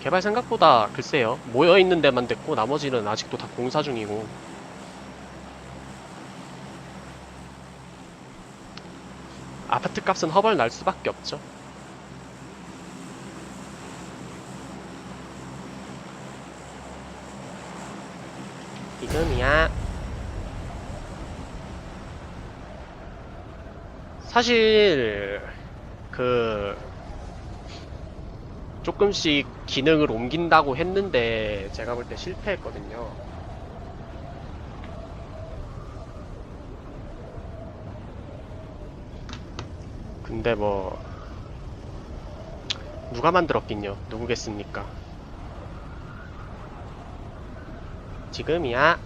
개발 생각보다 글쎄요 모여있는 데만 됐고 나머지는 아직도 다 공사 중이고. 아파트 값은 허벌 날 수밖에 없죠 지금이야 사실 그 조금씩 기능을 옮긴다고 했는데 제가 볼 때 실패했거든요. 근데 뭐 누가 만들었긴요. 누구겠습니까? 지금이야.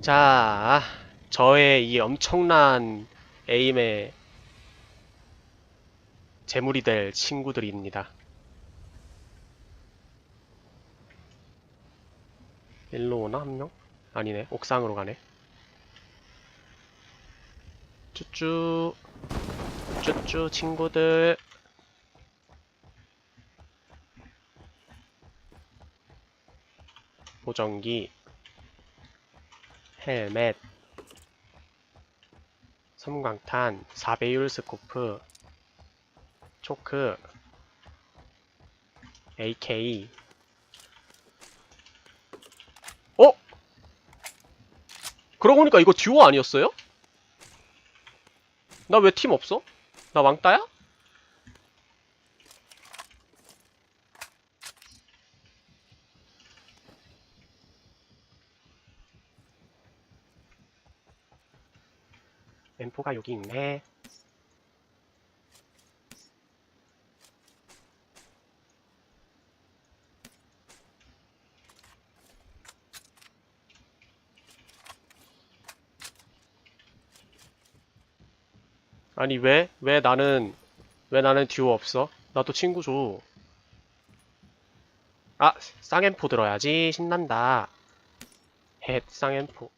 자, 저의 이 엄청난 에임에 재물이 될 친구들입니다. 일로 오나 한 명? 아니네 옥상으로 가네 쭈쭈 쭈쭈 친구들 보정기 헬멧 섬광탄 4배율 스코프 초크 AK 어? 그러고 보니까 이거 듀오 아니었어요? 나 왜 팀 없어? 나 왕따야? 엠포가 여기 있네 아니 왜? 왜 나는 왜 나는 듀오 없어? 나도 친구 줘. 아 쌍엠포 들어야지 신난다. 헷 쌍엠포.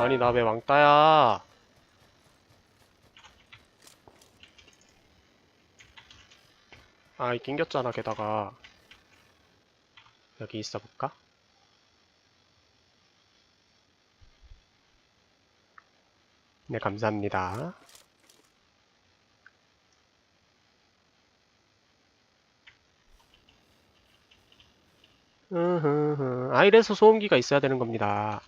아니 나 왜 왕따야? 아이 낑겼잖아 게다가 여기 있어 볼까? 네 감사합니다. 으흐흐. 아 이래서 소음기가 있어야 되는 겁니다.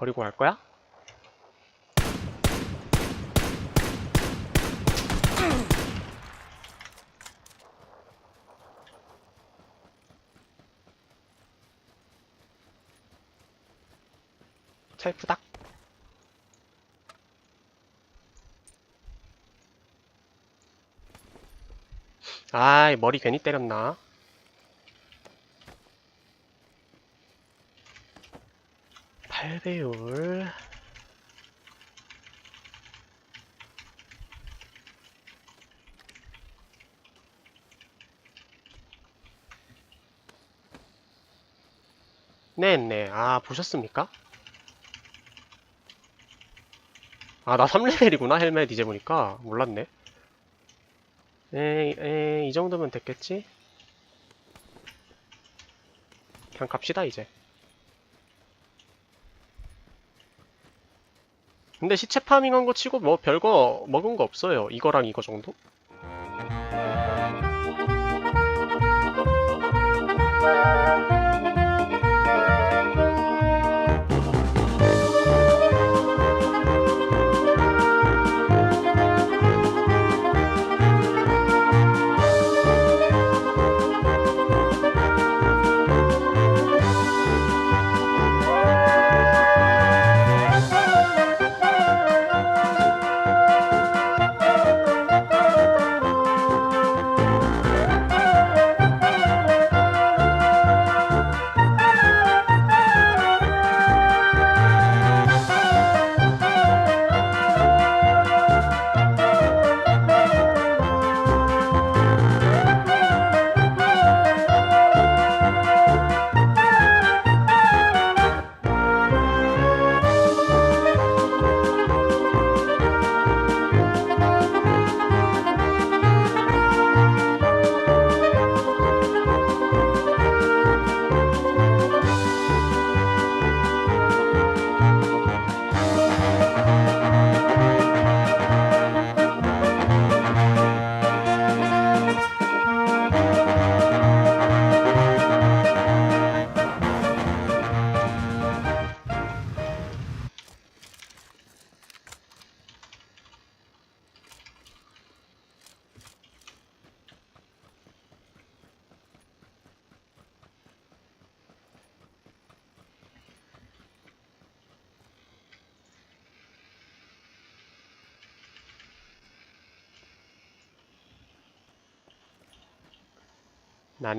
버리고 갈 거야? 찰프닥 아이 머리 괜히 때렸나? 팔배율 네네. 아, 보셨습니까? 아, 나 3레벨이구나. 헬멧 이제 보니까. 몰랐네. 에이, 정도면 됐겠지? 그냥 갑시다, 이제. 근데 시체 파밍한 거 치고 뭐 별거 먹은 거 없어요. 이거랑 이거 정도?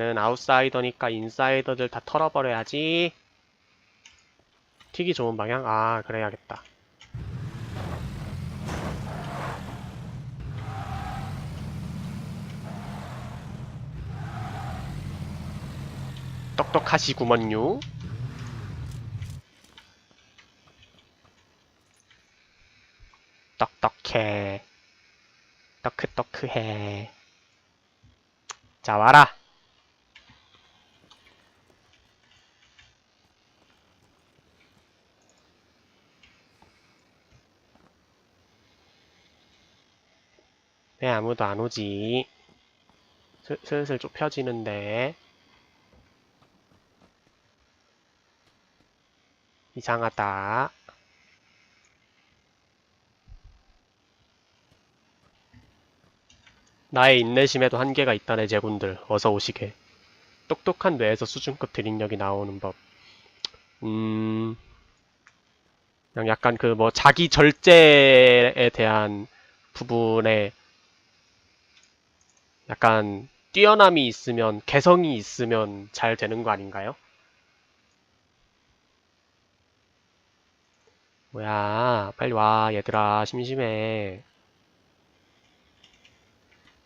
나는 아웃사이더니까 인사이더들 다 털어버려야지. 튀기 좋은 방향? 아, 그래야겠다. 똑똑하시구먼요. 똑똑해. 떡크떡크해. 자, 와라. 왜 아무도 안 오지? 슬, 슬슬 좁혀지는데. 이상하다. 나의 인내심에도 한계가 있다네, 제군들. 어서 오시게. 똑똑한 뇌에서 수준급 드립력이 나오는 법. 음, 그냥 약간 그 뭐 자기 절제에 대한 부분에 약간 뛰어남이 있으면, 개성이 있으면 잘 되는 거 아닌가요? 뭐야, 빨리 와, 얘들아, 심심해.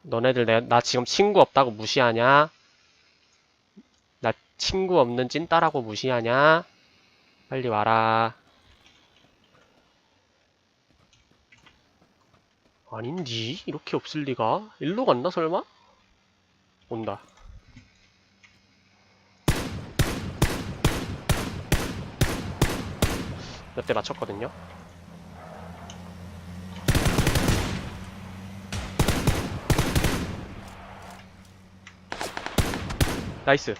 너네들 내, 나 지금 친구 없다고 무시하냐? 나 친구 없는 찐따라고 무시하냐? 빨리 와라. 아닌지? 이렇게 없을 리가? 일로 갔나, 설마? 온다. 몇 대 맞췄거든요? 나이스.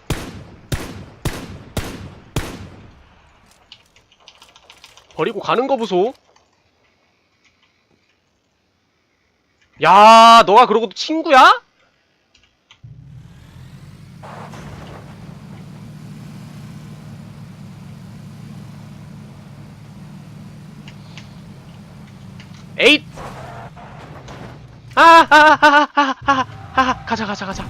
버리고 가는 거 보소. 야, 너가 그러고도 친구야? 에잇! 아, 아, 아, 아, 아, 아, 아, 가자, 가자, 가자.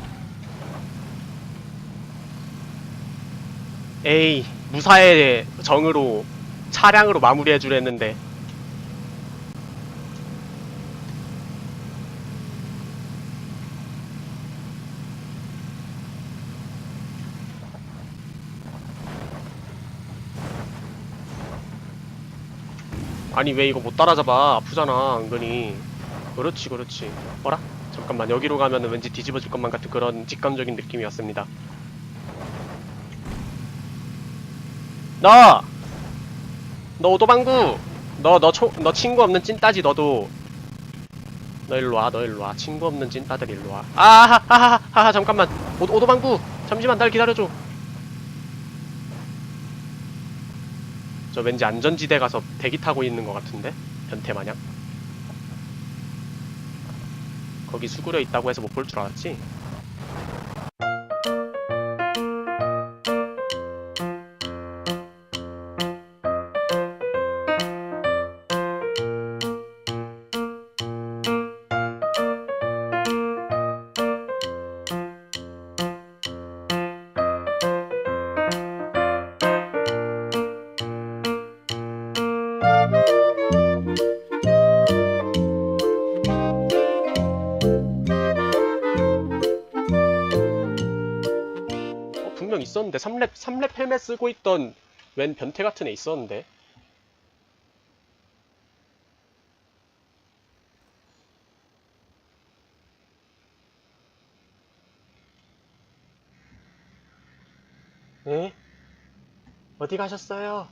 에이, 무사의 정으로 차량으로 마무리해 주랬는데. 아니 왜 이거 못 따라잡아 아프잖아 은근히 그렇지 그렇지 어라? 잠깐만 여기로 가면은 왠지 뒤집어질 것만 같은 그런 직감적인 느낌이었습니다 너! 너 오도방구! 너, 너, 초, 너 친구 없는 찐따지 너도 너 일로 와, 너 일로 와. 친구 없는 찐따들 일로 와. 아하, 하하, 하하, 잠깐만. 오, 오도방구! 잠시만, 날 기다려줘. 저 왠지 안전지대 가서 대기 타고 있는 것 같은데? 변태 마냥? 거기 수구려 있다고 해서 못 볼 줄 알았지? 있었는데 3렙 3렙 헬멧 쓰고 있던 웬 변태 같은 애 있었는데 네? 어디 가셨어요?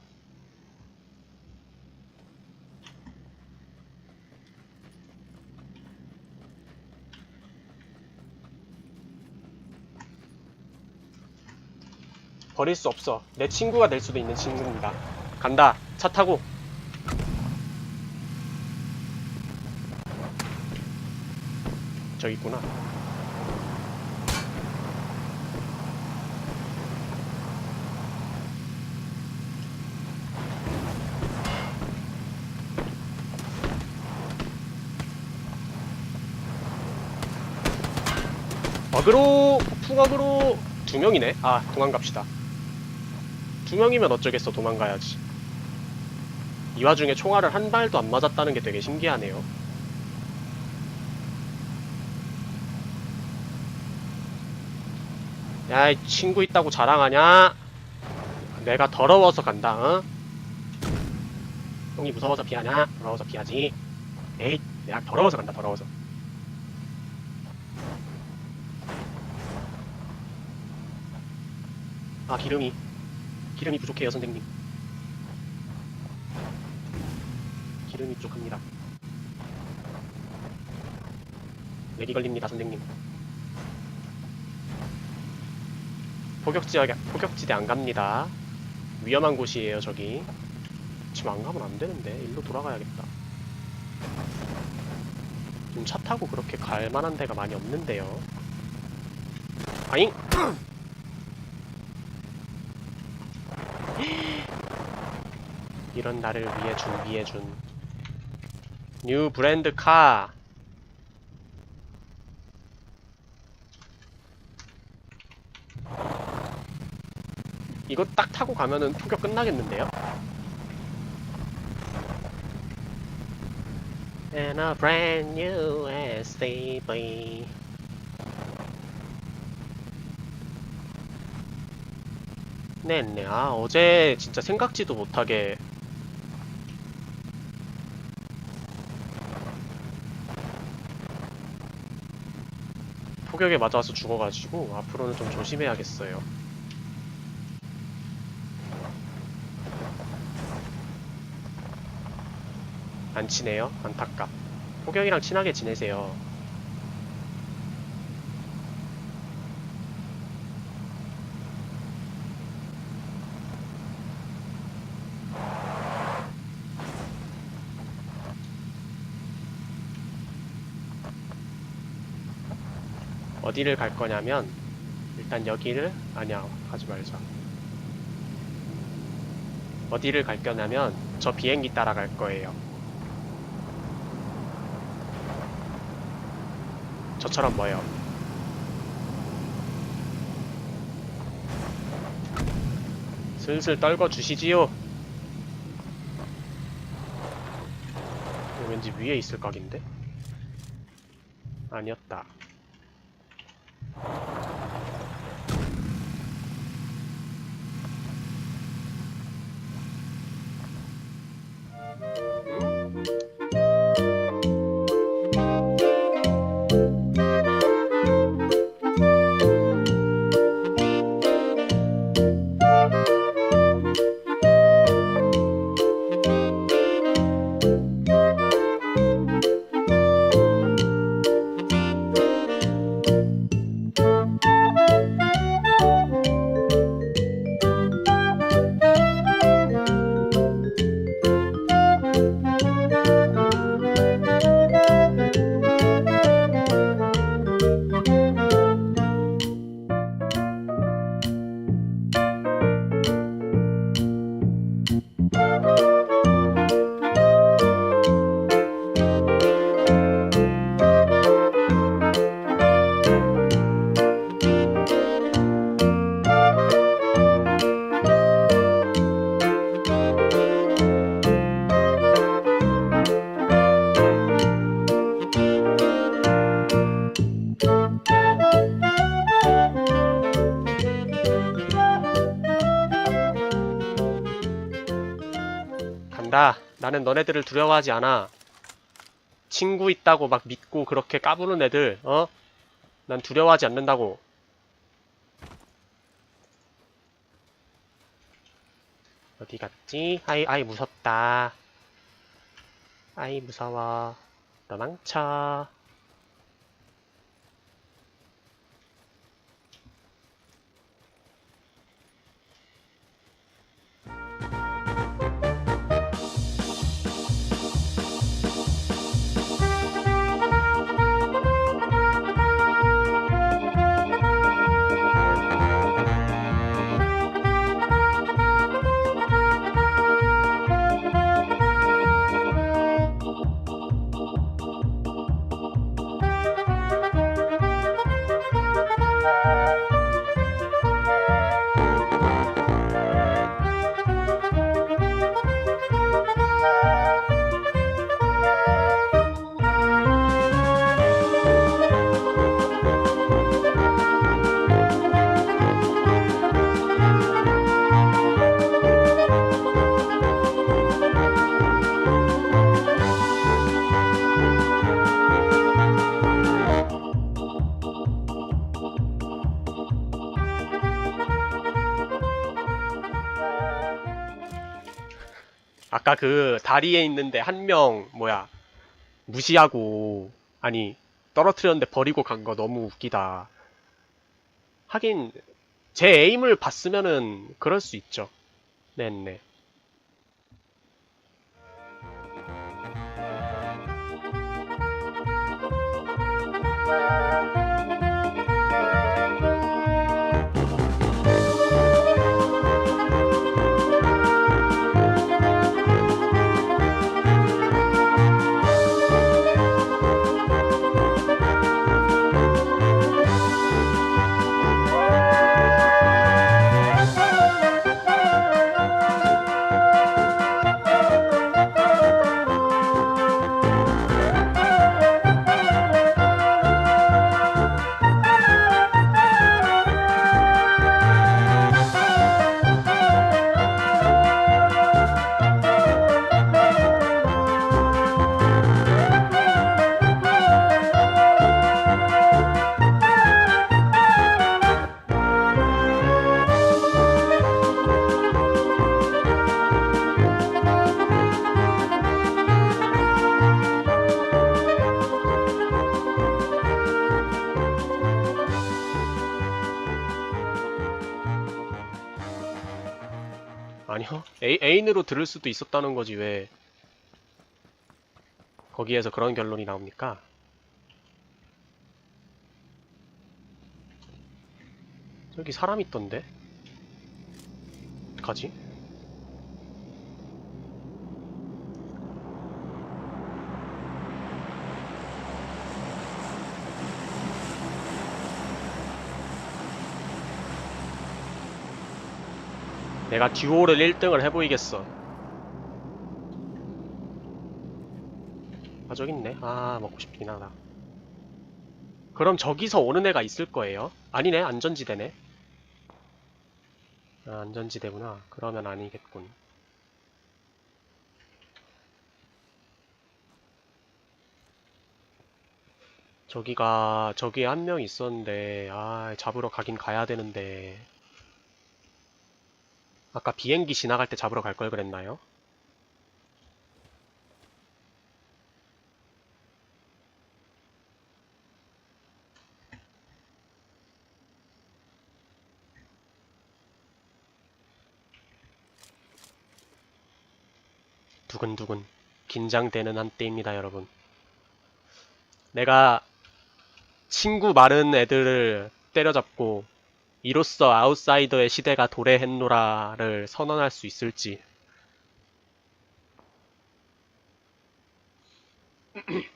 버릴 수 없어. 내 친구가 될 수도 있는 친구입니다. 간다. 차 타고. 저기 있구나. 어그로! 폭풍 어그로! 두 명이네? 아, 도망갑시다. 두 명이면 어쩌겠어, 도망가야지. 이 와중에 총알을 한 발도 안 맞았다는 게 되게 신기하네요. 야, 이 친구 있다고 자랑하냐? 내가 더러워서 간다, 어? 형이 무서워서 피하냐? 더러워서 피하지. 에이, 내가 더러워서 간다, 더러워서. 아, 기름이. 기름이 부족해요, 선생님. 기름이 부족합니다. 맥이 걸립니다, 선생님. 포격지역, 포격지대 안 갑니다. 위험한 곳이에요, 저기. 지금 안 가면 안 되는데. 일로 돌아가야겠다. 지금 차 타고 그렇게 갈 만한 데가 많이 없는데요. 아잉! 이런 나를 위해 준비해준. 뉴 브랜드 카 이거 딱 타고 가면은 포격 끝나겠는데요? And a brand new SUV 네네. 아 어제 진짜 생각지도 못하게 폭격에 맞아서 죽어가지고 앞으로는 좀 조심해야겠어요. 안 친해요? 안타깝. 폭격이랑 친하게 지내세요. 어디를 갈 거냐면 일단 여기를 아니야 가지 말자. 어디를 갈 거냐면 저 비행기 따라갈 거예요. 저처럼 뭐요? 슬슬 떨궈 주시지요. 왠지 위에 있을 각인데? 아니었다 않는다. 나는 너네들을 두려워하지 않아. 친구 있다고 막 믿고 그렇게 까부는 애들, 어? 난 두려워하지 않는다고. 어디 갔지? 아이, 아이, 무섭다. 아이, 무서워. 도망쳐. 아까 그 다리에 있는데 한 명 뭐야 무시하고 아니 떨어뜨렸는데 버리고 간 거 너무 웃기다. 하긴 제 에임을 봤으면은 그럴 수 있죠. 네네. 애인으로 들을 수도 있었다는 거지 왜 거기에서 그런 결론이 나옵니까? 저기 사람 있던데? 어떡하지? 내가 듀오를 1등을 해보이겠어. 아, 저기 있네. 아, 먹고 싶긴 하다. 그럼 저기서 오는 애가 있을 거예요? 아니네, 안전지대네. 아, 안전지대구나. 그러면 아니겠군. 저기가, 저기에 한 명 있었는데, 아, 잡으러 가긴 가야 되는데. 아까 비행기 지나갈 때 잡으러 갈 걸 그랬나요? 두근두근 긴장되는 한때입니다, 여러분. 내가 친구 많은 애들을 때려잡고 이로써 아웃사이더의 시대가 도래했노라를 선언할 수 있을지.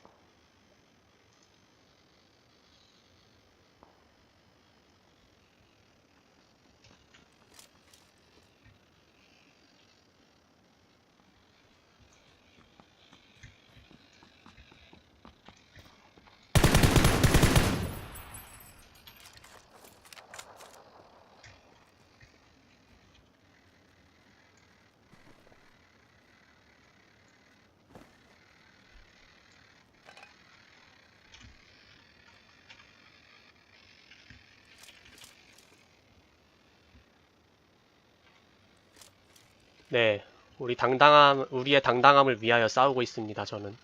네, 우리 당당함, 우리의 당당함을 위하여 싸우고 있습니다, 저는.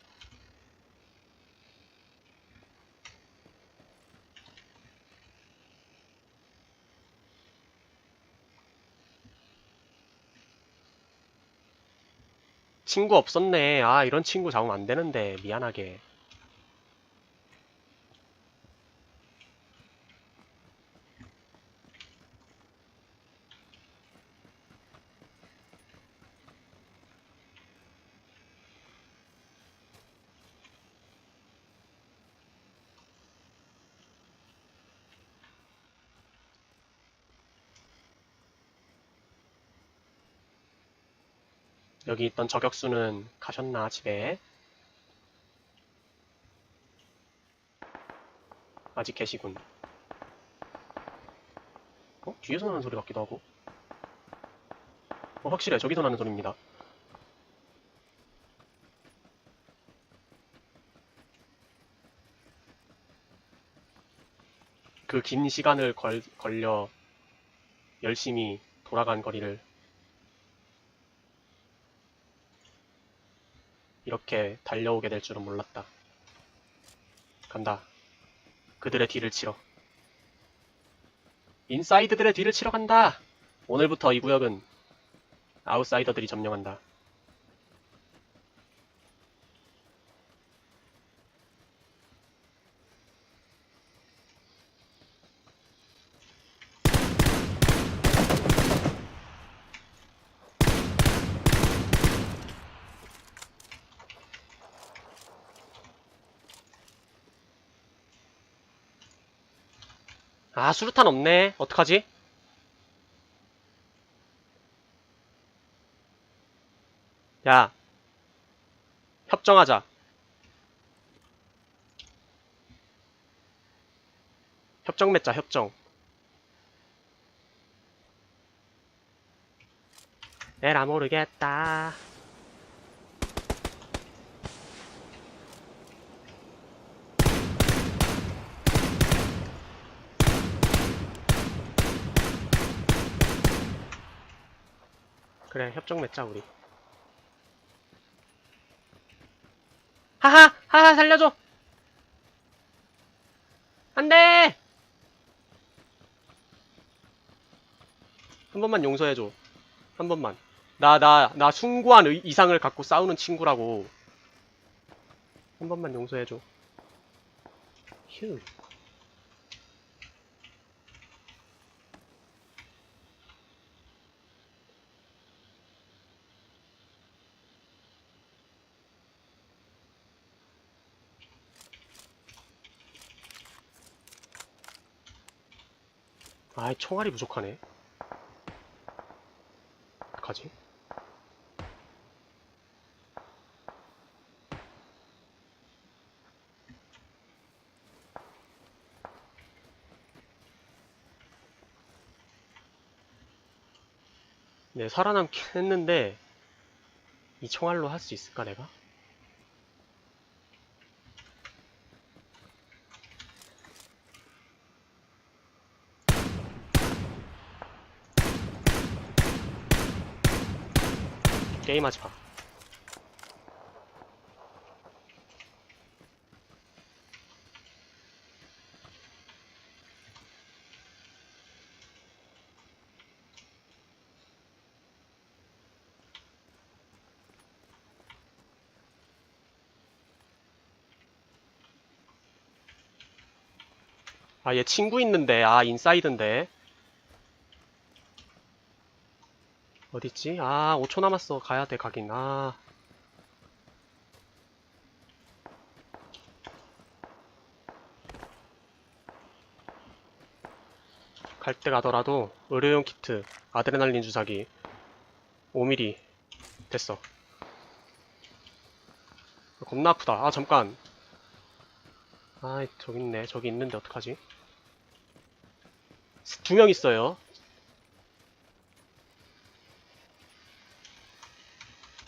친구 없었네. 아, 이런 친구 잡으면 안 되는데, 미안하게. 여기 있던 저격수는 가셨나, 집에? 아직 계시군. 어? 뒤에서 나는 소리 같기도 하고. 어, 확실해. 저기서 나는 소리입니다. 그 긴 시간을 걸, 걸려 열심히 돌아간 거리를 이렇게 달려오게 될 줄은 몰랐다. 간다. 그들의 뒤를 치러. 인사이드들의 뒤를 치러 간다! 오늘부터 이 구역은 아웃사이더들이 점령한다. 아, 수류탄 없네. 어떡하지? 야, 협정하자. 협정 맺자, 협정. 에라 모르겠다. 그래, 협정 맺자, 우리. 하하! 하하, 살려줘! 안 돼! 한 번만 용서해줘. 한 번만. 나, 나, 나 숭고한 의- 이상을 갖고 싸우는 친구라고. 한 번만 용서해줘. 휴. 아이, 총알이 부족하네. 어떡하지? 네, 살아남긴 했는데, 이 총알로 할 수 있을까, 내가? 게임하지 마. 아, 얘 친구 있는데. 아, 인사이드인데. 어딨지? 아, 5초 남았어. 가야 돼, 가긴. 아. 갈때 가더라도 의료용 키트, 아드레날린 주사기 5mm 됐어. 겁나 아프다. 아, 잠깐. 아, 저기 있네. 저기 있는데 어떡하지? 두 명 있어요.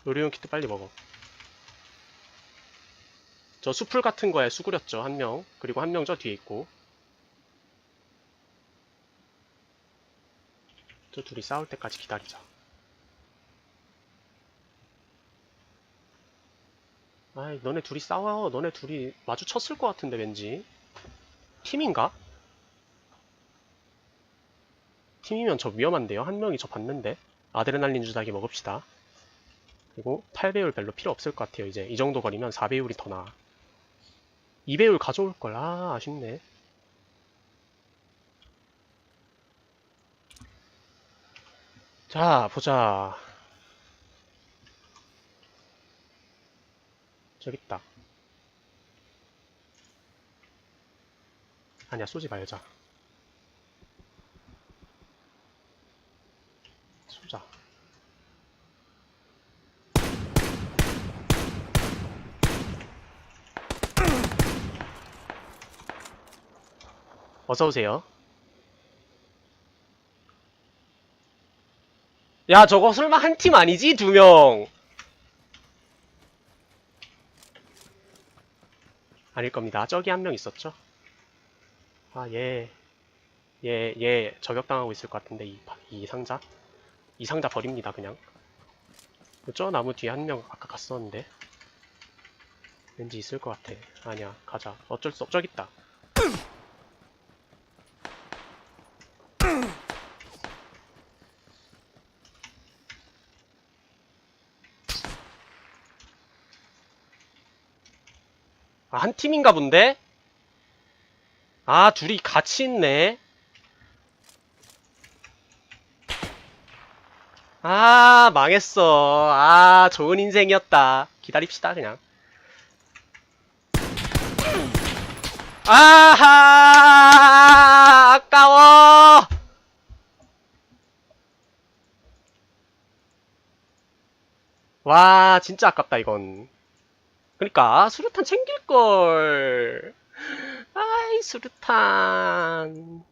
의료용 키트 빨리 먹어. 저 수풀 같은 거에 수그렸죠. 한 명. 그리고 한 명 저 뒤에 있고. 저 둘이 싸울 때까지 기다리자. 아이, 너네 둘이 싸워. 너네 둘이 마주쳤을 것 같은데, 왠지. 팀인가? 팀이면 저 위험한데요? 한 명이 저 봤는데. 아드레날린 주사기 먹읍시다. 그리고 8배율 별로 필요 없을 것 같아요, 이제. 이 정도 거리면 4배율이 더 나아. 2배율 가져올 걸. 아, 아쉽네. 자, 보자. 저기 있다. 아니야, 쏘지 말자. 어서 오세요. 야, 저거 설마 한 팀 아니지? 두 명. 아닐 겁니다. 저기 한 명 있었죠? 아, 얘. 얘, 얘 저격당하고 있을 것 같은데, 이, 바- 이 상자? 이 상자 버립니다, 그냥. 저 나무 뒤에 한 명 아까 갔었는데. 왠지 있을 것 같아. 아니야, 가자. 어쩔 수 없, 저기 있다. 아, 한 팀인가 본데? 아, 둘이 같이 있네. 아, 망했어. 아, 좋은 인생이었다. 기다립시다, 그냥. 아하! 아까워! 와, 진짜 아깝다, 이건. 그니까, 수류탄 챙길 걸. 아이, 수류탄.